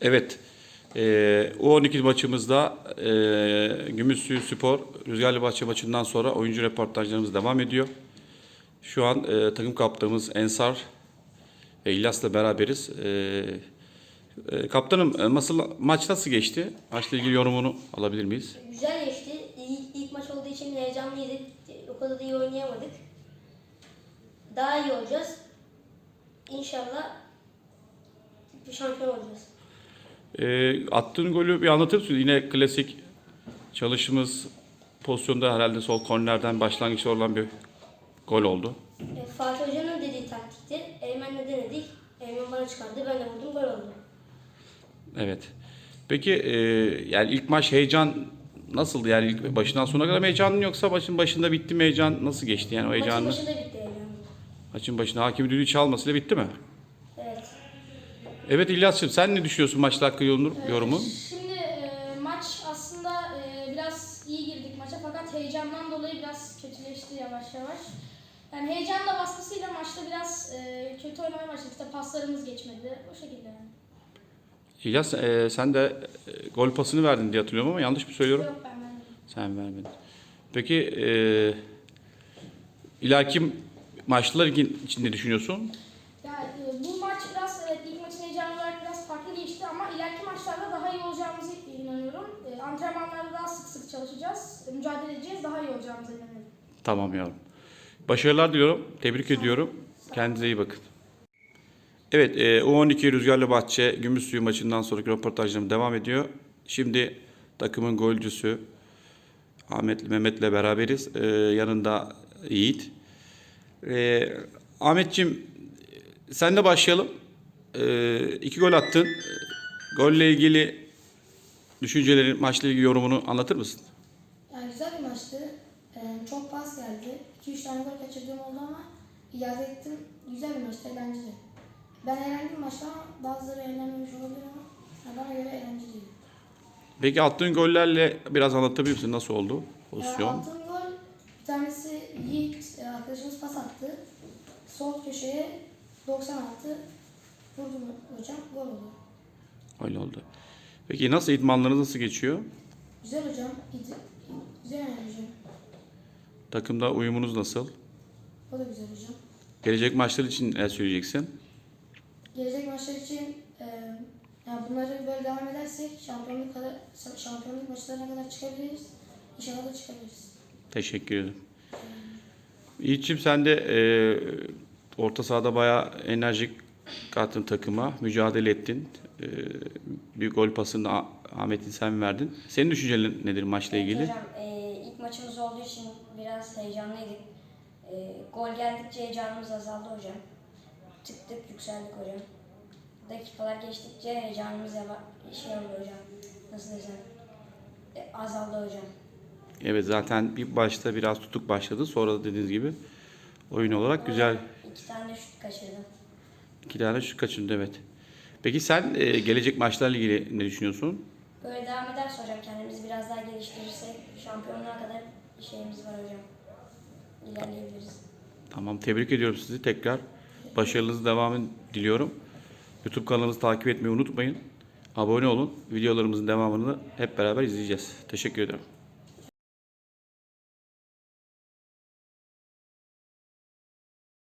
Evet. Ee, U12 maçımızda e, Gümüşsuyu Spor Rüzgarlı Bahçe maçından sonra oyuncu reportajlarımız devam ediyor. Şu an e, takım kaptanımız Ensar ve İlyas'la beraberiz. E, e, kaptanım e, nasıl maç nasıl geçti? Maçla ilgili yorumunu alabilir miyiz? Güzel geçti. İlk, ilk maç olduğu için heyecanlıydık. O kadar da iyi oynayamadık. Daha iyi olacağız. İnşallah şampiyon olacağız. E, attığın golü bir anlatır mısın? Yine klasik çalışımız pozisyonda herhalde sol kornerden başlangıçta olan bir gol oldu. E, Fatih Hoca'nın dediği taktikti. Eymen'le denedik. Eymen bana çıkardı. Ben de vurdum. Gol oldu. Evet. Peki e, yani ilk maç heyecan nasıldı? Yani ilk başından sonuna kadar mı heyecanlı yoksa maçın başında bitti mi heyecan nasıl geçti? Yani o Maçın heyecanlı başında bitti heyecan. maçın başında hakim düdüğü çalmasıyla bitti mi? Evet. İlyas'cığım sen ne düşünüyorsun maçla hakkı yorumu? yorumu? Şimdi e, maç aslında e, biraz iyi girdik maça fakat heyecandan dolayı biraz kötüleşti yavaş yavaş. Yani heyecanla baskısıyla maçta biraz e, kötü oynamaya başladık. İşte paslarımız geçmedi. O şekilde yani. İlyas e, sen de e, gol pasını verdin diye hatırlıyorum ama yanlış mı söylüyorum? Yok ben ben. Sen vermedin. Peki e, ilaki maçlar için ne düşünüyorsun? Ya, e, bu maç biraz evet ilk maçın heyecanı olarak geçti ama ileriki maçlarda daha iyi olacağımızı inanıyorum. E, antrenmanlarda daha sık sık çalışacağız. E, mücadele edeceğiz. Daha iyi olacağımıza inanıyorum. Tamam yavrum. Başarılar diliyorum. Tebrik ediyorum. Kendinize iyi bakın. Evet, e, U12 Rüzgarlı Bahçe Gümüşsuyu maçından sonraki röportajlarım devam ediyor. Şimdi takımın golcüsü Ahmet Mehmet'le beraberiz. E, yanında Yiğit. E, Ahmetciğim sen de başlayalım. E, iki gol attın. E, Golle ilgili düşüncelerin, maçla ilgili yorumunu anlatır mısın? Yani güzel bir maçtı. Ee, çok pas geldi. 2-3 tane gol kaçırdığım oldu ama iade ettim. Güzel bir maçtı, eğlenceli. Ben eğlendim maçta ama bazıları eğlenmemiş olabilir ama yani bana göre eğlenceliydi. Peki attığın gollerle biraz anlatabilir misin? Nasıl oldu Ee, pozisyon? attığım gol bir tanesi Yiğit e, arkadaşımız pas attı. Sol köşeye 96 vurdum hocam. Gol oldu. Öyle oldu. Peki nasıl idmanlarınız nasıl geçiyor? Güzel hocam. İyi- Güzel yani hocam. Takımda uyumunuz nasıl? O da güzel hocam. Gelecek maçlar için ne söyleyeceksin? Gelecek maçlar için e, yani bunları böyle devam edersek şampiyonluk kadar şampiyonluk maçlarına kadar çıkabiliriz. İnşallah da çıkabiliriz. Teşekkür ederim. Yiğit'ciğim sen de e, orta sahada bayağı enerjik kattın takıma. Mücadele ettin. E, bir gol pasını Ah- Ahmet'in sen verdin. Senin düşüncelerin nedir maçla ilgili? Evet hocam e, ilk maçımız olduğu için biraz heyecanlıydık. E, gol geldikçe heyecanımız azaldı hocam. Tık tık yükseldik hocam. Dakikalar geçtikçe heyecanımız yava, şey oldu hocam. Nasıl desem? E, azaldı hocam. Evet zaten bir başta biraz tutuk başladı. Sonra da dediğiniz gibi oyun olarak güzel İki tane de şut kaçırdım. İki tane şut kaçırdı evet. Peki sen e, gelecek maçlarla ilgili ne düşünüyorsun? Böyle devam ederse hocam kendimizi biraz daha geliştirirsek şampiyonluğa kadar şeyimiz var hocam. İlerleyebiliriz. Tamam tebrik ediyorum sizi tekrar. Başarınızın devamını diliyorum. YouTube kanalımızı takip etmeyi unutmayın. Abone olun. Videolarımızın devamını hep beraber izleyeceğiz. Teşekkür ederim.